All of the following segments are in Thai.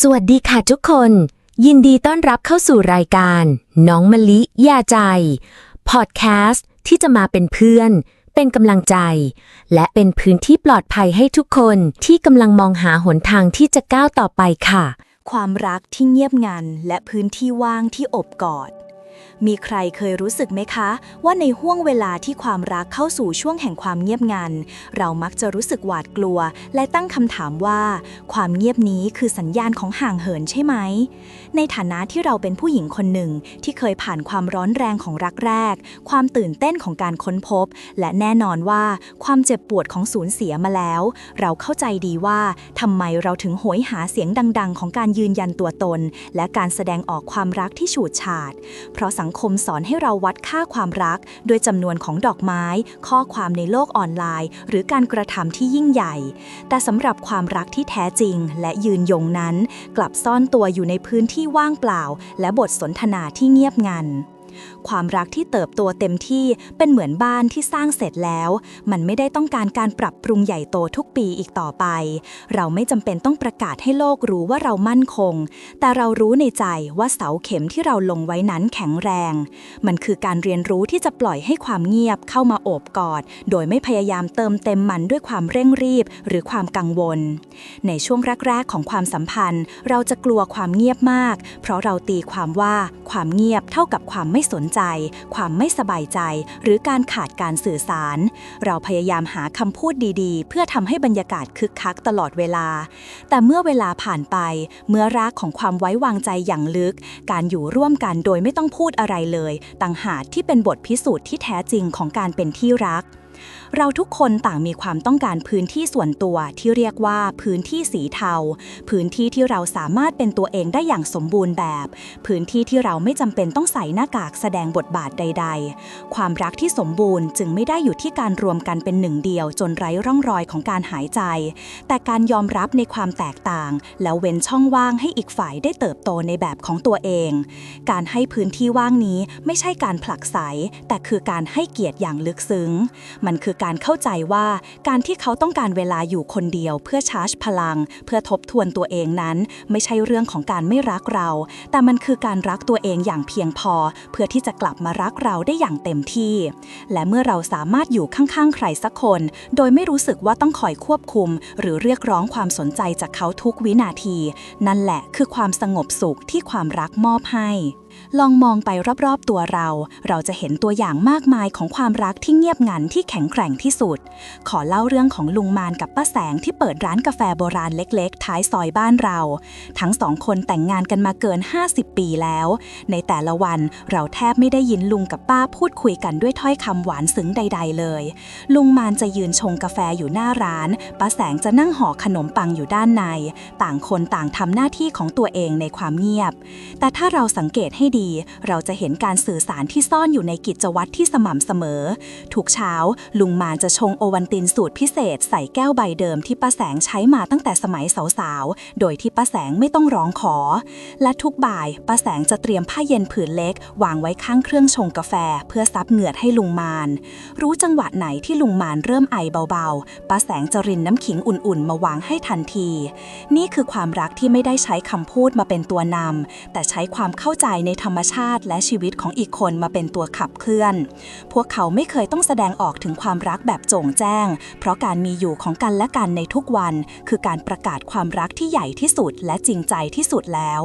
สวัสดีค่ะทุกคน ยินดีต้อนรับเข้าสู่รายการ น้องมะลิยาใจ พอดแคสต์ที่จะมาเป็นเพื่อน เป็นกำลังใจ และเป็นพื้นที่ปลอดภัยให้ทุกคนที่กำลังมองหาหนทางที่จะก้าวต่อไปค่ะ ความรักที่เงียบงันและพื้นที่ว่างที่อบกอด มีใครเคยรู้สึกไหมคะ ว่าในห่วงเวลาที่ความรักเข้าสู่ช่วงแห่งความเงียบงัน เรามักจะรู้สึกหวาดกลัว และตั้งคำถามว่า ความเงียบนี้คือสัญญาณของห่างเหินใช่ไหม ในฐานะที่เราเป็นผู้หญิงคนหนึ่งที่เคยผ่านความร้อนแรงของรักแรก ความตื่นเต้นของการค้นพบ และแน่นอนว่าความเจ็บปวดของสูญเสียมาแล้ว เราเข้าใจดีว่าทำไมเราถึงโหยหาเสียงดัง ๆ ของการยืนยันตัวตน และการแสดงออกความรักที่ฉูดฉาด เพราะสังคมสอนให้เราวัดค่าความรัก ด้วยจำนวนของดอกไม้ ข้อความในโลกออนไลน์ หรือการกระทำที่ยิ่งใหญ่ แต่สำหรับความรักที่แท้จริง และยืนยงนั้น กลับซ่อนตัวอยู่ในพื้นที่ว่างเปล่า และบทสนทนาที่เงียบงันความรักที่เติบโตเต็มที่เป็นเหมือนบ้านที่สร้างเสร็จแล้ว มันไม่ได้ต้องการการปรับปรุงใหญ่โตทุกปีอีกต่อไป เราไม่จำเป็นต้องประกาศให้โลกรู้ว่าเรามั่นคง แต่เรารู้ในใจว่าเสาเข็มที่เราลงไว้นั้นแข็งแรง มันคือการเรียนรู้ที่จะปล่อยให้ความเงียบเข้ามาโอบกอด โดยไม่พยายามเติมเต็มมันด้วยความเร่งรีบ หรือความกังวล ในช่วงแรกๆของความสัมพันธ์ เราจะกลัวความเงียบมาก เพราะเราตีความว่าความเงียบเท่ากับความไม่สนใจ ความไม่สบายใจ หรือการขาดการสื่อสาร เราพยายามหาคำพูดดีๆ เพื่อทำให้บรรยากาศคึกคักตลอดเวลา แต่เมื่อเวลาผ่านไป เมื่อรากของความไว้วางใจอย่างลึก การอยู่ร่วมกันโดยไม่ต้องพูดอะไรเลยต่างหากที่เป็นบทพิสูจน์ที่แท้จริงของการเป็นที่รัก เราทุกคนต่างมีความต้องการพื้นที่ส่วนตัวที่เรียกว่าพื้นที่สีเทา พื้นที่ที่เราสามารถเป็นตัวเองได้อย่างสมบูรณ์แบบ พื้นที่ที่เราไม่จำเป็นต้องใส่หน้ากากแสดงบทบาทใด ๆ ความรักที่สมบูรณ์จึงไม่ได้อยู่ที่การรวมกันเป็นหนึ่งเดียวจนไร้ร่องรอยของการหายใจ แต่การยอมรับในความแตกต่าง แล้วเว้นช่องว่างให้อีกฝ่ายได้เติบโตในแบบของตัวเอง การให้พื้นที่ว่างนี้ไม่ใช่การผลักไสแต่คือการให้เกียรติอย่างลึกซึ้ง มันคือการเข้าใจว่าการที่เขาต้องการเวลาอยู่คนเดียวเพื่อชาร์จพลัง เพื่อทบทวนตัวเองนั้น ไม่ใช่เรื่องของการไม่รักเรา แต่มันคือการรักตัวเองอย่างเพียงพอ เพื่อที่จะกลับมารักเราได้อย่างเต็มที่ และเมื่อเราสามารถอยู่ข้างๆ ใครสักคน โดยไม่รู้สึกว่าต้องคอยควบคุม หรือเรียกร้องความสนใจจากเขาทุกวินาที นั่นแหละคือความสงบสุขที่ความรักมอบให้ ลองมองไปรอบๆตัวเรา เราจะเห็นตัวอย่างมากมายของความรักที่เงียบงันที่แข็งแกร่งที่สุด ขอเล่าเรื่องของลุงมานกับป้าแสงที่เปิดร้านกาแฟโบราณเล็กๆ ท้ายซอยบ้านเรา ทั้งสองคนแต่งงานกันมาเกิน 50 ปีแล้ว ในแต่ละวันเราแทบไม่ได้ยินลุงกับป้าพูดคุยกันด้วยถ้อยคำหวานซึ้งใด ๆ เลย ลุงมานจะยืนชงกาแฟอยู่หน้าร้าน ป้าแสงจะนั่งห่อขนมปังอยู่ด้านใน ต่างคนต่างทำหน้าที่ของตัวเองในความเงียบ แต่ถ้าเราสังเกตให้ดีเราจะเห็นการสื่อสารที่ซ่อนอยู่ในกิจวัตรที่สม่ำเสมอ ทุกเช้าลุงมานจะชงโอวันตินสูตรพิเศษใส่แก้วใบเดิมที่ป้าแสงใช้มาตั้งแต่สมัยสาวๆ โดยที่ป้าแสงไม่ต้องร้องขอ และทุกบ่ายป้าแสงจะเตรียมผ้าเย็นผืนเล็ก วางไว้ข้างเครื่องชงกาแฟ เพื่อซับเหงื่อให้ลุงมาน รู้จังหวะไหนที่ลุงมานเริ่มไอเบาๆป้าแสงจะรินน้ำขิงอุ่นๆ มาวางให้ทันที นี่คือความรักที่ไม่ได้ใช้คำพูดมาเป็นตัวนำแต่ใช้ความเข้าใจในธรรรมชาติและชีวิตของอีกคนมาเป็นตัวขับเคลื่อน พวกเขาไม่เคยต้องแสดงออกถึงความรักแบบโจ่งแจ้ง เพราะการมีอยู่ของกันและกันในทุกวัน คือการประกาศความรักที่ใหญ่ที่สุดและจริงใจที่สุดแล้ว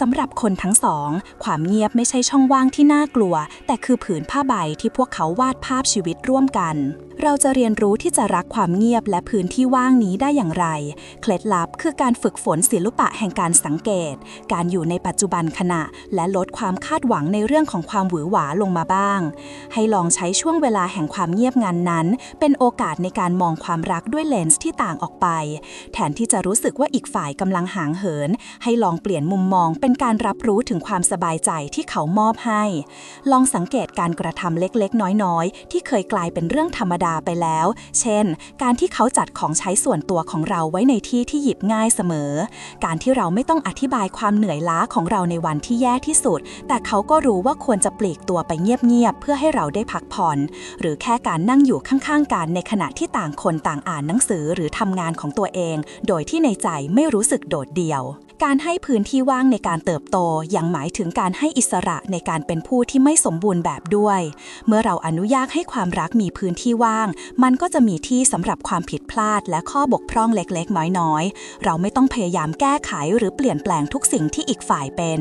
สำหรับคนทั้งสอง ความเงียบไม่ใช่ช่องว่างที่น่ากลัว แต่คือผืนผ้าใบที่พวกเขาวาดภาพชีวิตร่วมกันเราจะเรียนรู้ที่จะรักความเงียบและพื้นที่ว่างนี้ได้อย่างไร เคล็ดลับคือการฝึกฝนศิลปะแห่งการสังเกต การอยู่ในปัจจุบันขณะ และลดความควาดหวังในเรื่องของความหวือหวาลงมาบ้าง ให้ลองใช้ช่วงเวลาแห่งความเงียบงันนั้น เป็นโอกาสในการมองความรักด้วยเลนส์ที่ต่างออกไป แทนที่จะรู้สึกว่าอีกฝ่ายกำลังห่างเหิน ให้ลองเปลี่ยนมุมมองเป็นการรับรู้ถึงความสบายใจที่เขามอบให้ ลองสังเกตการกระทำเล็กๆ น้อยๆ ที่เคยกลายเป็นเรื่องธรรมดาไปแล้ว เช่น การที่เขาจัดของใช้ส่วนตัวของเราไว้ในที่ที่หยิบง่ายเสมอ การที่เราไม่ต้องอธิบายความเหนื่อยล้าของเราในวันที่แย่ที่สุดแต่เขาก็รู้ว่าควรจะปลีกตัวไปเงียบๆ เพื่อให้เราได้พักผ่อน หรือแค่การนั่งอยู่ข้างๆ กันในขณะที่ต่างคนต่างอ่านหนังสือหรือทำงานของตัวเอง โดยที่ในใจไม่รู้สึกโดดเดี่ยว การให้พื้นที่ว่างในการเติบโตยังหมายถึงการให้อิสระในการเป็นผู้ที่ไม่สมบูรณ์แบบด้วย เมื่อเราอนุญาตให้ความรักมีพื้นที่ว่าง มันก็จะมีที่สำหรับความผิดพลาด และข้อบกพร่องเล็กๆ น้อยๆ เราไม่ต้องพยายามแก้ไขหรือเปลี่ยนแปลงทุกสิ่งที่อีกฝ่ายเป็น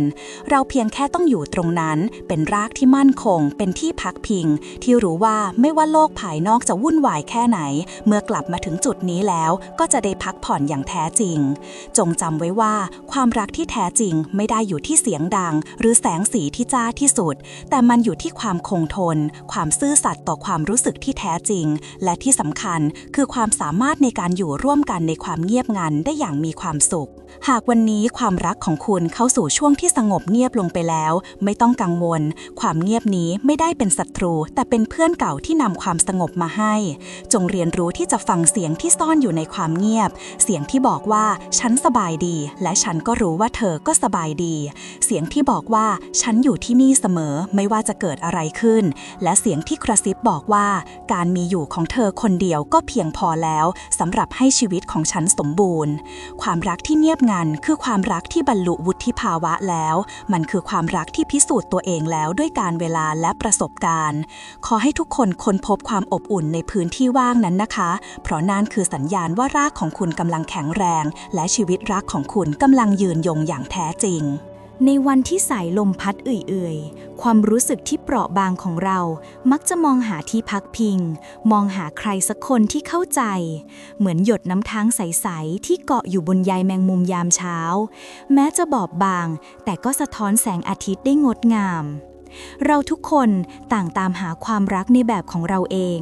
เราเพียงแค่ต้องอยู่ตรงนั้น เป็นรากที่มั่นคง เป็นที่พักพิง ที่รู้ว่าไม่ว่าโลกภายนอกจะวุ่นวายแค่ไหน เมื่อกลับมาถึงจุดนี้แล้ว ก็จะได้พักผ่อนอย่างแท้จริง จงจำไว้ว่าความรักที่แท้จริงไม่ได้อยู่ที่เสียงดัง หรือแสงสีที่จ้าที่สุด แต่มันอยู่ที่ความคงทน ความซื่อสัตย์ต่อความรู้สึกที่แท้จริง และที่สำคัญคือความสามารถในการอยู่ร่วมกันในความเงียบงันได้อย่างมีความสุข หากวันนี้ความรักของคุณเข้าสู่ช่วงที่สงบเงียบลงไปแล้ว ไม่ต้องกังวล ความเงียบนี้ไม่ได้เป็นศัตรู แต่เป็นเพื่อนเก่าที่นำความสงบมาให้ จงเรียนรู้ที่จะฟังเสียงที่ซ่อนอยู่ในความเงียบ เสียงที่บอกว่าฉันสบายดี และฉันก็รู้ว่าเธอก็สบายดี เสียงที่บอกว่าฉันอยู่ที่นี่เสมอไม่ว่าจะเกิดอะไรขึ้น และเสียงที่กระซิบบอกว่า การมีอยู่ของเธอคนเดียวก็เพียงพอแล้วสำหรับให้ชีวิตของฉันสมบูรณ์ ความรักที่เงียบงันคือความรักที่บรรลุวุฒิภาวะแล้ว มันคือความรักที่พิสูจน์ตัวเองแล้วด้วยการเวลาและประสบการณ์ ขอให้ทุกคนค้นพบความอบอุ่นในพื้นที่ว่างนั้นนะคะ เพราะนั่นคือสัญญาณว่ารากของคุณกำลังแข็งแรง และชีวิตรักของคุณกำลังยืนยงอย่างแท้จริง ในวันที่สายลมพัดเอื่อยๆ ความรู้สึกที่เปราะบางของเรา มักจะมองหาที่พักพิง มองหาใครสักคนที่เข้าใจ เหมือนหยดน้ำค้างใส ๆ ที่เกาะอยู่บนใยแมงมุมยามเช้า แม้จะบอบบาง แต่ก็สะท้อนแสงอาทิตย์ได้งดงาม เราทุกคนต่างตามหาความรักในแบบของเราเอง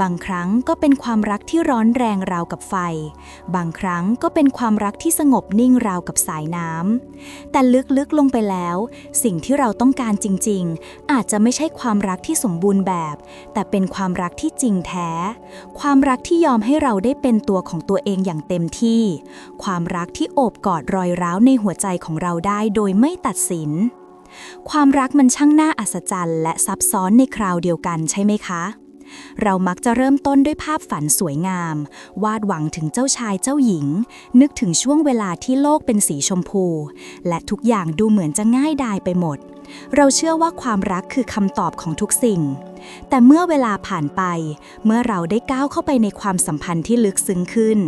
บางครั้งก็เป็นความรักที่ร้อนแรงราวกับไฟ บางครั้งก็เป็นความรักที่สงบนิ่งราวกับสายน้ำ แต่ลึกๆลงไปแล้ว สิ่งที่เราต้องการจริง ๆ อาจจะไม่ใช่ความรักที่สมบูรณ์แบบ แต่เป็นความรักที่จริงแท้ ความรักที่ยอมให้เราได้เป็นตัวของตัวเองอย่างเต็มที่ ความรักที่โอบกอดรอยร้าวในหัวใจของเราได้โดยไม่ตัดสิน ความรักมันช่างน่าอัศจรรย์ และซับซ้อนในคราวเดียวกันใช่ไหมคะ เรามักจะเริ่มต้นด้วยภาพฝันสวยงาม วาดหวังถึงเจ้าชายเจ้าหญิง นึกถึงช่วงเวลาที่โลกเป็นสีชมพู และทุกอย่างดูเหมือนจะง่ายดายไปหมด เราเชื่อว่าความรักคือคำตอบของทุกสิ่ง แต่เมื่อเวลาผ่านไป เมื่อเราได้ก้าวเข้าไปในความสัมพันธ์ที่ลึกซึ้งขึ้น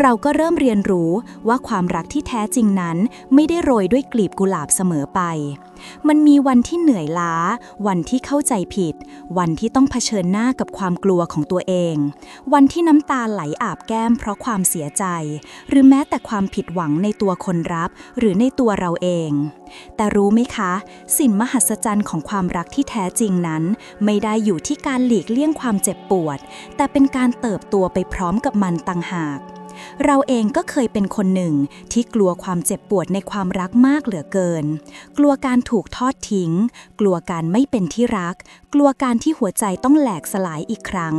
เราก็เริ่มเรียนรู้ว่าความรักที่แท้จริงนั้น ไม่ได้โรยด้วยกลีบกุหลาบเสมอไป มันมีวันที่เหนื่อยล้า วันที่เข้าใจผิด วันที่ต้องเผชิญหน้ากับความกลัวของตัวเอง วันที่น้ำตาไหลอาบแก้มเพราะความเสียใจ หรือแม้แต่ความผิดหวังในตัวคนรับ หรือในตัวเราเอง แต่รู้ไหมคะ สิ่งมหัศจรรย์ของความรักที่แท้จริงนั้น ไม่ได้อยู่ที่การหลีกเลี่ยงความเจ็บปวด แต่เป็นการเติบโตไปพร้อมกับมันต่างหาก เราเองก็เคยเป็นคนหนึ่งที่กลัวความเจ็บปวดในความรักมากเหลือเกิน กลัวการถูกทอดทิ้ง กลัวการไม่เป็นที่รัก กลัวการที่หัวใจต้องแหลกสลายอีกครั้ง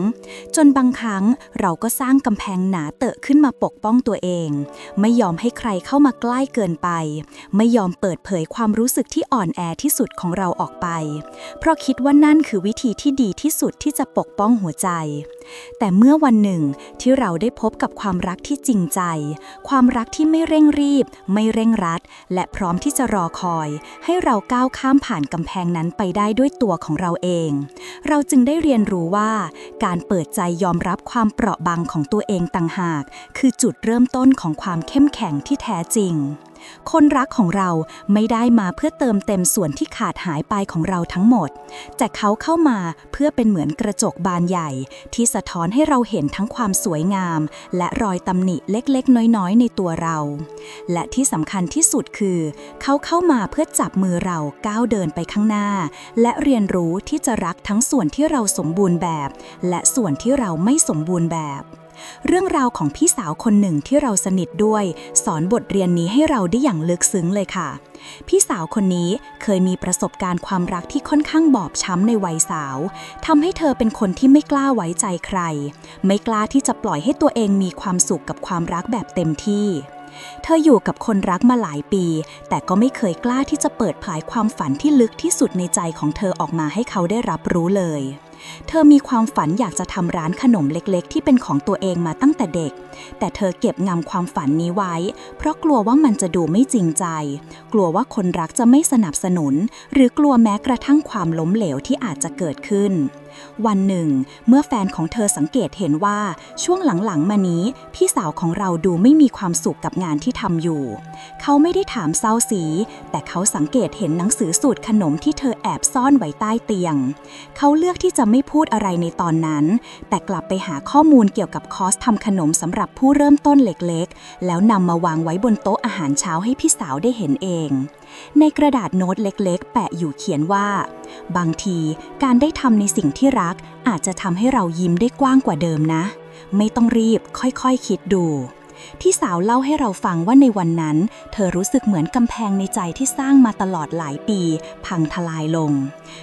จนบางครั้งเราก็สร้างกำแพงหนาเตอะขึ้นมาปกป้องตัวเอง ไม่ยอมให้ใครเข้ามาใกล้เกินไป ไม่ยอมเปิดเผยความรู้สึกที่อ่อนแอที่สุดของเราออกไป เพราะคิดว่านั่นคือวิธีที่ดีที่สุดที่จะปกป้องหัวใจ แต่เมื่อวันหนึ่งที่เราได้พบกับความรักที่จริงใจ ความรักที่ไม่เร่งรีบ ไม่เร่งรัด และพร้อมที่จะรอคอย ให้เราก้าวข้ามผ่านกำแพงนั้นไปได้ด้วยตัวของเราเอง เราจึงได้เรียนรู้ว่า การเปิดใจยอมรับความเปราะบางของตัวเองต่างหาก คือจุดเริ่มต้นของความเข้มแข็งที่แท้จริง คนรักของเราไม่ได้มาเพื่อเติมเต็มส่วนที่ขาดหายไปของเราทั้งหมด แต่เขาเข้ามาเพื่อเป็นเหมือนกระจกบานใหญ่ ที่สะท้อนให้เราเห็นทั้งความสวยงาม และรอยตำหนิเล็กๆ น้อยๆ ในตัวเรา และที่สำคัญที่สุดคือ เขาเข้ามาเพื่อจับมือเราก้าวเดินไปข้างหน้า และเรียนรู้ที่จะรักทั้งส่วนที่เราสมบูรณ์แบบ และส่วนที่เราไม่สมบูรณ์แบบ เรื่องราวของพี่สาวคนหนึ่งที่เราสนิทด้วย สอนบทเรียนนี้ให้เราได้อย่างลึกซึ้งเลยค่ะ พี่สาวคนนี้เคยมีประสบการณ์ความรักที่ค่อนข้างบอบช้ำในวัยสาวทำให้เธอเป็นคนที่ไม่กล้าไว้ใจใคร ไม่กล้าที่จะปล่อยให้ตัวเองมีความสุขกับความรักแบบเต็มที่เธออยู่กับคนรักมาหลายปี แต่ก็ไม่เคยกล้าที่จะเปิดเผยความฝันที่ลึกที่สุดในใจของเธอออกมาให้เขาได้รับรู้เลย เธอมีความฝันอยากจะทำร้านขนมเล็กๆ ที่เป็นของตัวเองมาตั้งแต่เด็ก แต่เธอเก็บงำความฝันนี้ไว้ เพราะกลัวว่ามันจะดูไม่จริงใจ กลัวว่าคนรักจะไม่สนับสนุน หรือกลัวแม้กระทั่งความล้มเหลวที่อาจจะเกิดขึ้นวันหนึ่ง เมื่อแฟนของเธอสังเกตเห็นว่าช่วงหลังๆ มานี้ พี่สาวของเราดูไม่มีความสุขกับงานที่ทำอยู่ เขาไม่ได้ถามเศร้าสี แต่เขาสังเกตเห็นหนังสือสูตรขนมที่เธอแอบซ่อนไว้ใต้เตียง เขาเลือกที่จะไม่พูดอะไรในตอนนั้น แต่กลับไปหาข้อมูลเกี่ยวกับคอร์สทำขนมสำหรับผู้เริ่มต้นเล็กๆ แล้วนำมาวางไว้บนโต๊ะอาหารเช้าให้พี่สาวได้เห็นเอง ในกระดาษโน้ตเล็กๆ แปะอยู่เขียนว่า บางทีการได้ทำในสิ่งที่รักอาจจะทำให้เรายิ้มได้กว้างกว่าเดิมนะ ไม่ต้องรีบค่อยๆคคิดดู ที่สาวเล่าให้เราฟังว่าในวันนั้น เธอรู้สึกเหมือนกำแพงในใจที่สร้างมาตลอดหลายปี พังทลายลง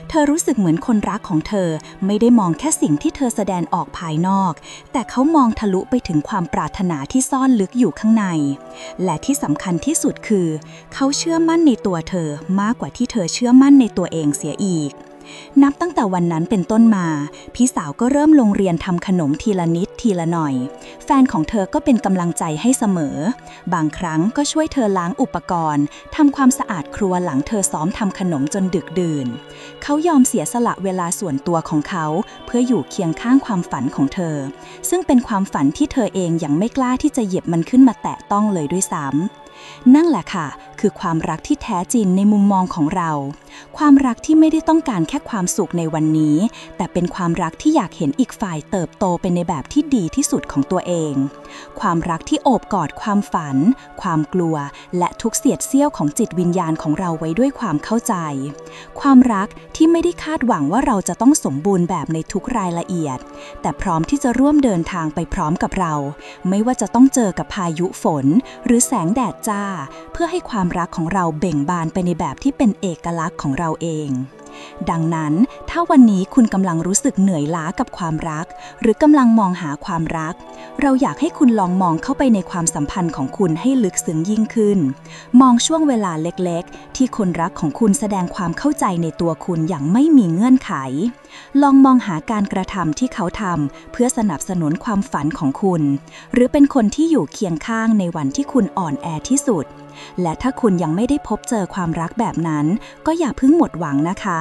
เธอรู้สึกเหมือนคนรักของเธอไม่ได้มองแค่สิ่งที่เธอแสดงออกภายนอก แต่เขามองทะลุไปถึงความปรารถนาที่ซ่อนลึกอยู่ข้างใน และที่สำคัญที่สุดคือ เขาเชื่อมั่นในตัวเธอมากกว่าที่เธอเชื่อมั่นในตัวเองเสียอีก นับตั้งแต่วันนั้นเป็นต้นมา พี่สาวก็เริ่มลงเรียนทำขนมทีละนิดทีละหน่อย แฟนของเธอก็เป็นกำลังใจให้เสมอ บางครั้งก็ช่วยเธอล้างอุปกรณ์ทำความสะอาดครัวหลังเธอซ้อมทำขนมจนดึกดื่น เขายอมเสียสละเวลาส่วนตัวของเขา เพื่ออยู่เคียงข้างความฝันของเธอ ซึ่งเป็นความฝันที่เธอเองยังไม่กล้าที่จะเหยียบมันขึ้นมาแตะต้องเลยด้วยซ้ำ นั่นแหละค่ะ คือความรักที่แท้จริงในมุมมองของเรา ความรักที่ไม่ได้ต้องการแค่ความสุขในวันนี้ แต่เป็นความรักที่อยากเห็นอีกฝ่ายเติบโตไปในแบบที่ดีที่สุดของตัวเอง ความรักที่โอบกอดความฝัน ความกลัว และทุกเสียดเสี้ยวของจิตวิญญาณของเราไว้ด้วยความเข้าใจ ความรักที่ไม่ได้คาดหวังว่าเราจะต้องสมบูรณ์แบบในทุกรายละเอียด แต่พร้อมที่จะร่วมเดินทางไปพร้อมกับเรา ไม่ว่าจะต้องเจอกับพายุฝน หรือแสงแดดจ้า เพื่อให้ความรักของเราเบ่งบานไปในแบบที่เป็นเอกลักษณ์ของเราเอง ดังนั้นถ้าวันนี้คุณกำลังรู้สึกเหนื่อยล้ากับความรัก หรือกำลังมองหาความรัก เราอยากให้คุณลองมองเข้าไปในความสัมพันธ์ของคุณให้ลึกซึ้งยิ่งขึ้น มองช่วงเวลาเล็กๆ ที่คนรักของคุณแสดงความเข้าใจในตัวคุณอย่างไม่มีเงื่อนไข ลองมองหาการกระทำที่เขาทำเพื่อสนับสนุนความฝันของคุณ หรือเป็นคนที่อยู่เคียงข้างในวันที่คุณอ่อนแอที่สุด และถ้าคุณยังไม่ได้พบเจอความรักแบบนั้น ก็อย่าเพิ่งหมดหวังนะคะ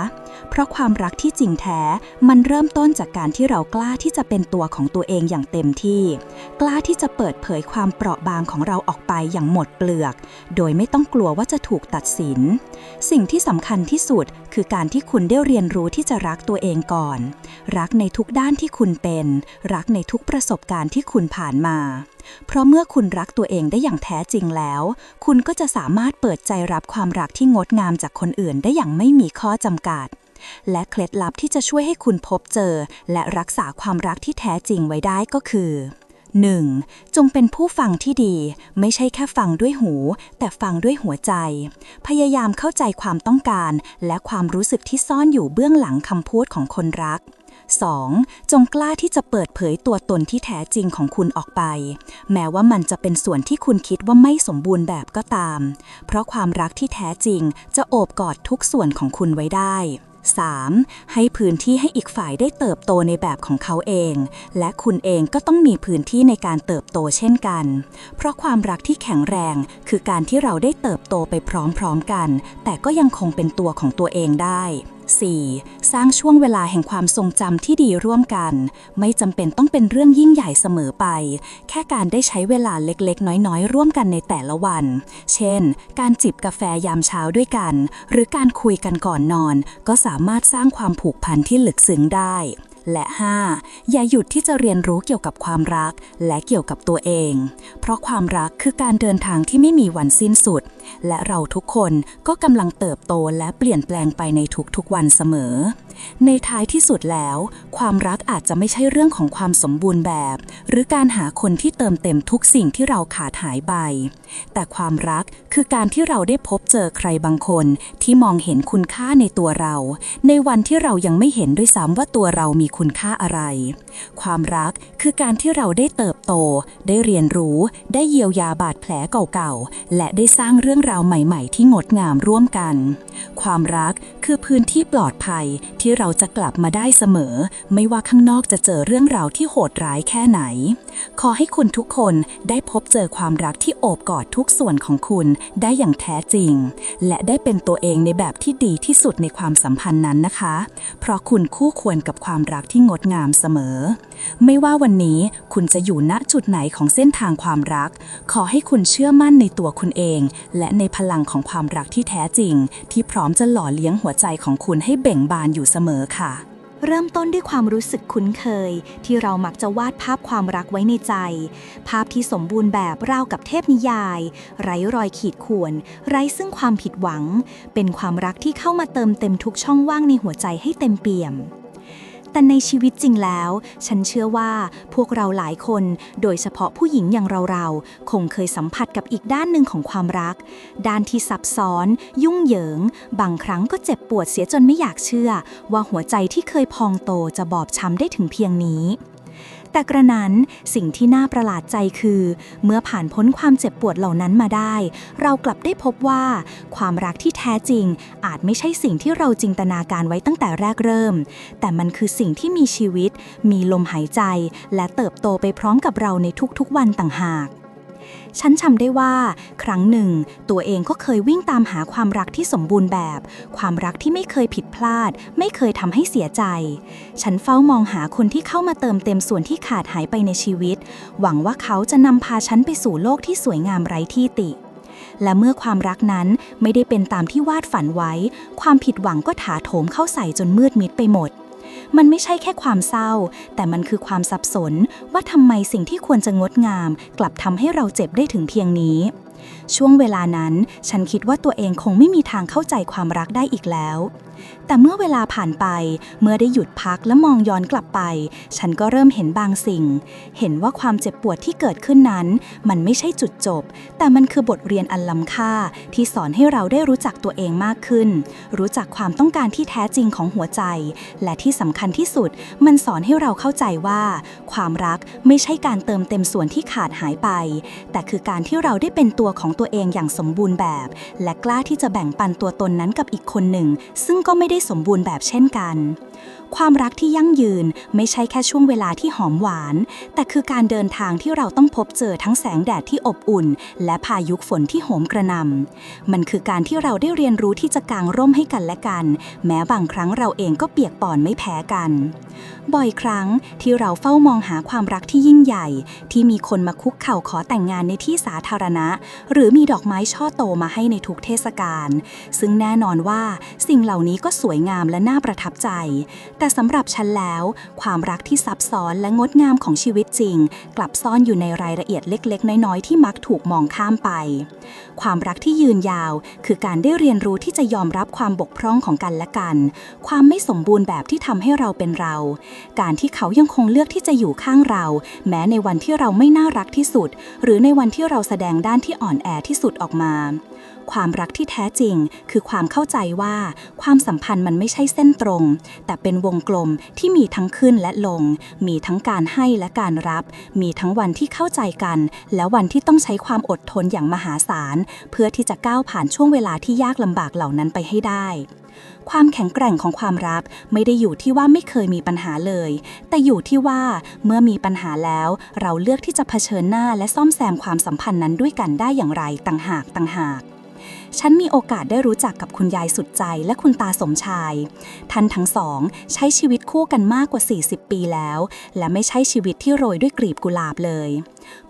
เพราะความรักที่จริงแท้ มันเริ่มต้นจากการที่เรากล้าที่จะเป็นตัวของตัวเองอย่างเต็มที่ กล้าที่จะเปิดเผยความเปราะบางของเราออกไปอย่างหมดเปลือก โดยไม่ต้องกลัวว่าจะถูกตัดสิน สิ่งที่สำคัญที่สุด คือการที่คุณได้เรียนรู้ที่จะรักตัวเองก่อน รักในทุกด้านที่คุณเป็น รักในทุกประสบการณ์ที่คุณผ่านมา เพราะเมื่อคุณรักตัวเองได้อย่างแท้จริงแล้ว คุณก็จะสามารถเปิดใจรับความรักที่งดงามจากคนอื่นได้อย่างไม่มีข้อจำกัด และเคล็ดลับที่จะช่วยให้คุณพบเจอ และรักษาความรักที่แท้จริงไว้ได้ก็คือ 1. จงเป็นผู้ฟังที่ดี ไม่ใช่แค่ฟังด้วยหู แต่ฟังด้วยหัวใจ พยายามเข้าใจความต้องการ และความรู้สึกที่ซ่อนอยู่เบื้องหลังคำพูดของคนรัก 2. จงกล้าที่จะเปิดเผยตัวตนที่แท้จริงของคุณออกไป แม้ว่ามันจะเป็นส่วนที่คุณคิดว่าไม่สมบูรณ์แบบก็ตาม เพราะความรักที่แท้จริงจะโอบกอดทุกส่วนของคุณไว้ได้ 3. ให้พื้นที่ให้อีกฝ่ายได้เติบโตในแบบของเขาเอง และคุณเองก็ต้องมีพื้นที่ในการเติบโตเช่นกัน เพราะความรักที่แข็งแรงคือการที่เราได้เติบโตไปพร้อมๆกัน แต่ก็ยังคงเป็นตัวของตัวเองได้ 4. สร้างช่วงเวลาแห่งความทรงจำที่ดีร่วมกัน ไม่จำเป็นต้องเป็นเรื่องยิ่งใหญ่เสมอไป แค่การได้ใช้เวลาเล็กๆ น้อยๆ ร่วมกันในแต่ละวัน เช่น การจิบกาแฟยามเช้าด้วยกัน หรือการคุยกันก่อนนอน ก็สามารถสร้างความผูกพันที่ลึกซึ้งได้ และ 5. อย่าหยุดที่จะเรียนรู้เกี่ยวกับความรัก และเกี่ยวกับตัวเอง เพราะความรักคือการเดินทางที่ไม่มีวันสิ้นสุด และเราทุกคนก็กำลังเติบโตและเปลี่ยนแปลงไปในทุกๆวันเสมอ ในท้ายที่สุดแล้ว ความรักอาจจะไม่ใช่เรื่องของความสมบูรณ์แบบ หรือการหาคนที่เติมเต็มทุกสิ่งที่เราขาดหายไป แต่ความรักคือการที่เราได้พบเจอใครบางคนที่มองเห็นคุณค่าในตัวเรา ในวันที่เรายังไม่เห็นด้วยซ้ำว่าตัวเรามีคุณค่าอะไร ความรักคือการที่เราได้เติบโต ได้เรียนรู้ ได้เยียวยาบาดแผลเก่าๆ และได้สร้างเรื่องราวใหม่ๆ ที่งดงามร่วมกัน ความรักคือพื้นที่ปลอดภัยที่เราจะกลับมาได้เสมอ ไม่ว่าข้างนอกจะเจอเรื่องราวที่โหดร้ายแค่ไหน ขอให้คุณทุกคนได้พบเจอความรักที่โอบกอดทุกส่วนของคุณได้อย่างแท้จริง และได้เป็นตัวเองในแบบที่ดีที่สุดในความสัมพันธ์นั้นนะคะ เพราะคุณคู่ควรกับความรักที่งดงามเสมอ ไม่ว่าวันนี้คุณจะอยู่ณจุดไหนของเส้นทางความรัก ขอให้คุณเชื่อมั่นในตัวคุณเอง และในพลังของความรักที่แท้จริง ที่พร้อมจะหล่อเลี้ยงหัวใจของคุณให้เบ่งบานอยู่เสมอค่ะ เริ่มต้นด้วยความรู้สึกคุ้นเคย ที่เรามักจะวาดภาพความรักไว้ในใจ ภาพที่สมบูรณ์แบบราวกับเทพนิยาย ไร้รอยขีดข่วน ไร้ซึ่งความผิดหวัง เป็นความรักที่เข้ามาเติมเต็มทุกช่องว่างในหัวใจให้เต็มเปี่ยม แต่ในชีวิตจริงแล้ว ฉันเชื่อว่าพวกเราหลายคน โดยเฉพาะผู้หญิงอย่างเราๆ คงเคยสัมผัสกับอีกด้านหนึ่งของความรัก ด้านที่ซับซ้อน ยุ่งเหยิง บางครั้งก็เจ็บปวดเสียจนไม่อยากเชื่อ ว่าหัวใจที่เคยพองโตจะบอบช้ำได้ถึงเพียงนี้ แต่กระนั้นสิ่งที่น่าประหลาดใจคือ เมื่อผ่านพ้นความเจ็บปวดเหล่านั้นมาได้ เรากลับได้พบว่า ความรักที่แท้จริง อาจไม่ใช่สิ่งที่เราจินตนาการไว้ตั้งแต่แรกเริ่ม แต่มันคือสิ่งที่มีชีวิต มีลมหายใจ และเติบโตไปพร้อมกับเราในทุกๆวันต่างหาก ฉันจำได้ว่า ครั้งหนึ่ง ตัวเองก็เคยวิ่งตามหาความรักที่สมบูรณ์แบบ ความรักที่ไม่เคยผิดพลาด ไม่เคยทำให้เสียใจ ฉันเฝ้ามองหาคนที่เข้ามาเติมเต็มส่วนที่ขาดหายไปในชีวิต หวังว่าเขาจะนำพาฉันไปสู่โลกที่สวยงามไร้ที่ติ และเมื่อความรักนั้นไม่ได้เป็นตามที่วาดฝันไว้ ความผิดหวังก็ถาโถมเข้าใส่จนมืดมิดไปหมด มันไม่ใช่แค่ความเศร้า แต่มันคือความสับสนว่าทำไมสิ่งที่ควรจะงดงาม กลับทำให้เราเจ็บได้ถึงเพียงนี้ ช่วงเวลานั้น ฉันคิดว่าตัวเองคงไม่มีทางเข้าใจความรักได้อีกแล้ว แต่เมื่อเวลาผ่านไป เมื่อได้หยุดพักและมองย้อนกลับไป ฉันก็เริ่มเห็นบางสิ่ง เห็นว่าความเจ็บปวดที่เกิดขึ้นนั้น มันไม่ใช่จุดจบ แต่มันคือบทเรียนอันล้ำค่า ที่สอนให้เราได้รู้จักตัวเองมากขึ้น รู้จักความต้องการที่แท้จริงของหัวใจ และที่สำคัญที่สุด มันสอนให้เราเข้าใจว่า ความรักไม่ใช่การเติมเต็มส่วนที่ขาดหายไป แต่คือการที่เราได้เป็นตัวของตัวเองอย่างสมบูรณ์แบบ และกล้าที่จะแบ่งปันตัวตนนั้นกับอีกคนหนึ่ง ซึ่งก็ไม่ได้สมบูรณ์แบบเช่นกัน ความรักที่ยั่งยืนไม่ใช่แค่ช่วงเวลาที่หอมหวาน แต่คือการเดินทางที่เราต้องพบเจอทั้งแสงแดดที่อบอุ่น และพายุฝนที่โหมกระหน่ำมันคือการที่เราได้เรียนรู้ที่จะกางร่มให้กันและกัน แม้บางครั้งเราเองก็เปียกปอนไม่แพ้กัน บ่อยครั้งที่เราเฝ้ามองหาความรักที่ยิ่งใหญ่ ที่มีคนมาคุกเข่าขอแต่งงานในที่สาธารณะ หรือมีดอกไม้ช่อโตมาให้ในทุกเทศกาลซึ่งแน่นอนว่าสิ่งเหล่านี้ก็สวยงามและน่าประทับใจ แต่สำหรับฉันแล้ว ความรักที่ซับซ้อนและงดงามของชีวิตจริง กลับซ่อนอยู่ในรายละเอียดเล็ก ๆ น้อย ๆ ที่มักถูกมองข้ามไป ความรักที่ยืนยาว คือการได้เรียนรู้ที่จะยอมรับความบกพร่องของกันและกัน ความไม่สมบูรณ์แบบที่ทำให้เราเป็นเรา การที่เขายังคงเลือกที่จะอยู่ข้างเรา แม้ในวันที่เราไม่น่ารักที่สุด หรือในวันที่เราแสดงด้านที่อ่อนแอที่สุดออกมา ความรักที่แท้จริง คือความเข้าใจว่าความสัมพันธ์มันไม่ใช่เส้นตรง แต่เป็นวงกลมที่มีทั้งขึ้นและลง มีทั้งการให้และการรับ มีทั้งวันที่เข้าใจกัน และวันที่ต้องใช้ความอดทนอย่างมหาศาล เพื่อที่จะก้าวผ่านช่วงเวลาที่ยากลำบากเหล่านั้นไปให้ได้ความแข็งแกร่งของความรักไม่ได้อยู่ที่ว่าไม่เคยมีปัญหาเลย แต่อยู่ที่ว่าเมื่อมีปัญหาแล้ว เราเลือกที่จะเผชิญหน้าและซ่อมแซมความสัมพันธ์นั้นด้วยกันได้อย่างไรต่างหากต่างหาก ฉันมีโอกาสได้รู้จักกับคุณยายสุดใจและคุณตาสมชาย ท่านทั้งสอง ใช้ชีวิตคู่กันมากกว่า 40 ปีแล้ว และไม่ใช่ชีวิตที่โรยด้วยกลีบกุหลาบเลย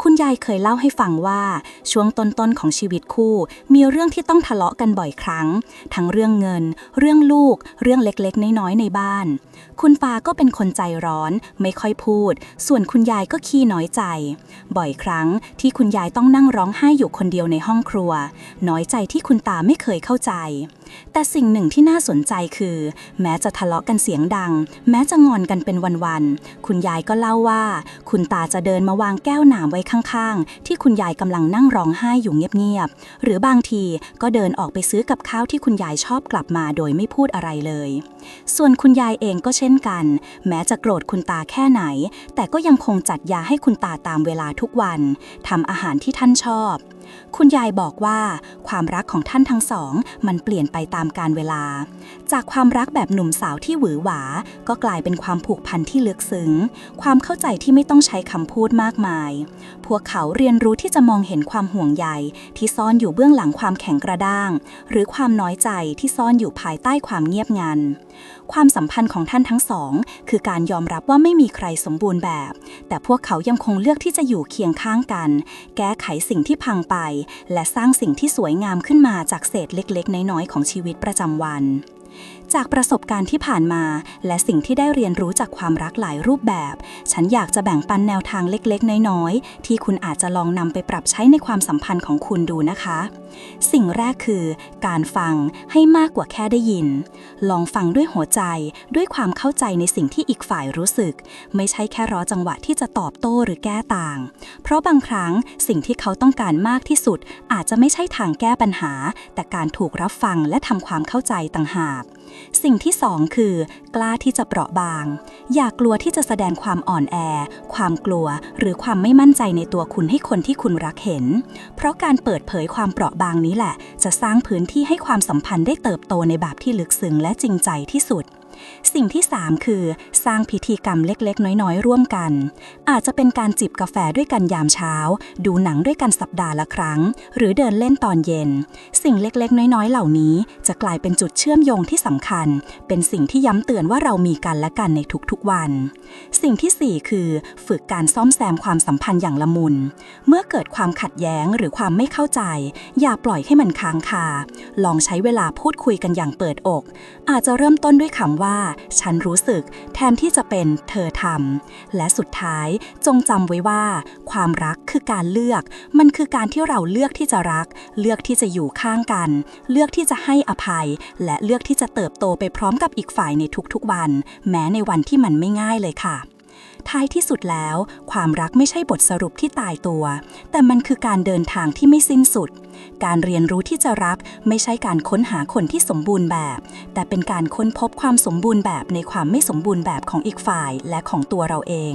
คุณยายเคยเล่าให้ฟังว่า ช่วงต้นๆของชีวิตคู่ มีเรื่องที่ต้องทะเลาะกันบ่อยครั้ง ทั้งเรื่องเงิน เรื่องลูก เรื่องเล็กๆ น้อยๆ ในบ้าน คุณปาก็เป็นคนใจร้อน ไม่ค่อยพูด ส่วนคุณยายก็ขี้น้อยใจ บ่อยครั้งที่คุณยายต้องนั่งร้องไห้อยู่คนเดียวในห้องครัว น้อยใจที่คุณตาไม่เคยเข้าใจแต่สิ่งหนึ่งที่น่าสนใจคือ แม้จะทะเลาะกันเสียงดัง แม้จะงอนกันเป็นวันๆคุณยายก็เล่าว่า คุณตาจะเดินมาวางแก้วหนามไว้ข้างๆ ที่คุณยายกำลังนั่งร้องไห้อยู่เงียบๆหรือบางทีก็เดินออกไปซื้อกับข้าวที่คุณยายชอบกลับมาโดยไม่พูดอะไรเลย ส่วนคุณยายเองก็เช่นกัน แม้จะโกรธคุณตาแค่ไหน แต่ก็ยังคงจัดยาให้คุณตาตามเวลาทุกวันทำอาหารที่ท่านชอบ คุณยายบอกว่าความรักของท่านทั้งสอง มันเปลี่ยนไปตามกาลเวลา จากความรักแบบหนุ่มสาวที่หวือหวา ก็กลายเป็นความผูกพันที่ลึกซึ้ง ความเข้าใจที่ไม่ต้องใช้คำพูดมากมาย พวกเขาเรียนรู้ที่จะมองเห็นความห่วงใยที่ซ่อนอยู่เบื้องหลังความแข็งกระด้าง หรือความน้อยใจที่ซ่อนอยู่ภายใต้ความเงียบงัน ความสัมพันธ์ของท่านทั้งสอง คือการยอมรับว่าไม่มีใครสมบูรณ์แบบ แต่พวกเขายังคงเลือกที่จะอยู่เคียงข้างกัน แก้ไขสิ่งที่พังไป และสร้างสิ่งที่สวยงามขึ้นมาจากเศษเล็กๆ น้อยๆ ของชีวิตประจำวัน จากประสบการณ์ที่ผ่านมา และสิ่งที่ได้เรียนรู้จากความรักหลายรูปแบบ ฉันอยากจะแบ่งปันแนวทางเล็กๆ น้อยๆ ที่คุณอาจจะลองนำไปปรับใช้ในความสัมพันธ์ของคุณดูนะคะ สิ่งแรกคือ การฟังให้มากกว่าแค่ได้ยิน ลองฟังด้วยหัวใจด้วยความเข้าใจในสิ่งที่อีกฝ่ายรู้สึก ไม่ใช่แค่รอจังหวะที่จะตอบโต้หรือแก้ต่าง เพราะบางครั้งสิ่งที่เขาต้องการมากที่สุด อาจจะไม่ใช่ทางแก้ปัญหา แต่การถูกรับฟังและทำความเข้าใจต่างหาก สิ่งที่สองคือกล้าที่จะเปราะบาง อย่ากกลัวที่จะแสดงความอ่อนแอ ความกลัวหรือความไม่มั่นใจในตัวคุณให้คนที่คุณรักเห็น เพราะการเปิดเผยความเปราะบางนี้แหละ จะสร้างพื้นที่ให้ความสัมพันธ์ได้เติบโตในแบบที่ลึกซึ้งและจริงใจที่สุด สิ่งที่ 3 คือ สร้างพิธีกรรมเล็กๆ น้อยๆ ร่วมกัน อาจจะเป็นการจิบกาแฟด้วยกันยามเช้า ดูหนังด้วยกันสัปดาห์ละครั้ง หรือเดินเล่นตอนเย็น สิ่งเล็กๆ น้อยๆ เหล่านี้จะกลายเป็นจุดเชื่อมโยงที่สำคัญ เป็นสิ่งที่ย้ำเตือนว่าเรามีกันและกันในทุกๆวัน สิ่งทีสี่4 คือ ฝึกการซ่อมแซมความสัมพันธ์อย่างละมุน เมื่อเกิดความขัดแย้งหรือความไม่เข้าใจ อย่าปล่อยให้มันค้างคา ลองใช้เวลาพูดคุยกันอย่างเปิดอก อาจจะเริ่มต้นด้วยคำว่าา ฉันรู้สึกแทนที่จะเป็นเธอทำและสุดท้ายจงจำไว้ว่า ความรักคือการเลือก มันคือการที่เราเลือกที่จะรัก เลือกที่จะอยู่ข้างกัน เลือกที่จะให้อภัย และเลือกที่จะเติบโตไปพร้อมกับอีกฝ่ายในทุกๆวัน แม้ในวันที่มันไม่ง่ายเลยค่ะท้ายที่สุดแล้ว ความรักไม่ใช่บทสรุปที่ตายตัว แต่มันคือการเดินทางที่ไม่สิ้นสุด การเรียนรู้ที่จะรักไม่ใช่การค้นหาคนที่สมบูรณ์แบบ แต่เป็นการค้นพบความสมบูรณ์แบบในความไม่สมบูรณ์แบบของอีกฝ่ายและของตัวเราเอง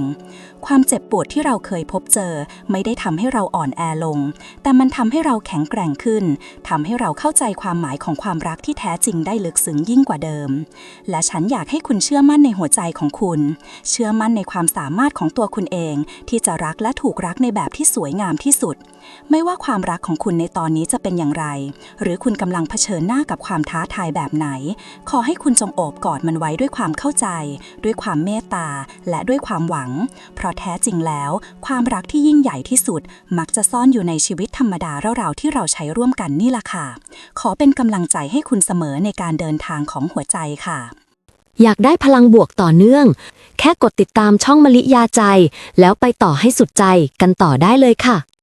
ความเจ็บปวดที่เราเคยพบเจอ ไม่ได้ทำให้เราอ่อนแอลง แต่มันทำให้เราแข็งแกร่งขึ้นทำให้เราเข้าใจความหมายของความรักที่แท้จริงได้ลึกซึ้งยิ่งกว่าเดิม และฉันอยากให้คุณเชื่อมั่นในหัวใจของคุณ เชื่อมั่นในความสามารถของตัวคุณเอง ที่จะรักและถูกรักในแบบที่สวยงามที่สุด ไม่ว่าความรักของคุณในตอนนี้จะเป็นอย่างไร หรือคุณกำลังเผชิญหน้ากับความท้าทายแบบไหน ขอให้คุณจงโอบกอดมันไว้ด้วยความเข้าใจ ด้วยความเมตตา และด้วยความหวัง เพราะแท้จริงแล้ว ความรักที่ยิ่งใหญ่ที่สุด มักจะซ่อนอยู่ในชีวิตธรรมดาเราๆที่เราใช้ร่วมกันนี่ล่ะค่ะ ขอเป็นกำลังใจให้คุณเสมอในการเดินทางของหัวใจค่ะ อยากได้พลังบวกต่อเนื่อง แค่กดติดตามช่องมลิยาใจ แล้วไปต่อให้สุดใจกันต่อได้เลยค่ะ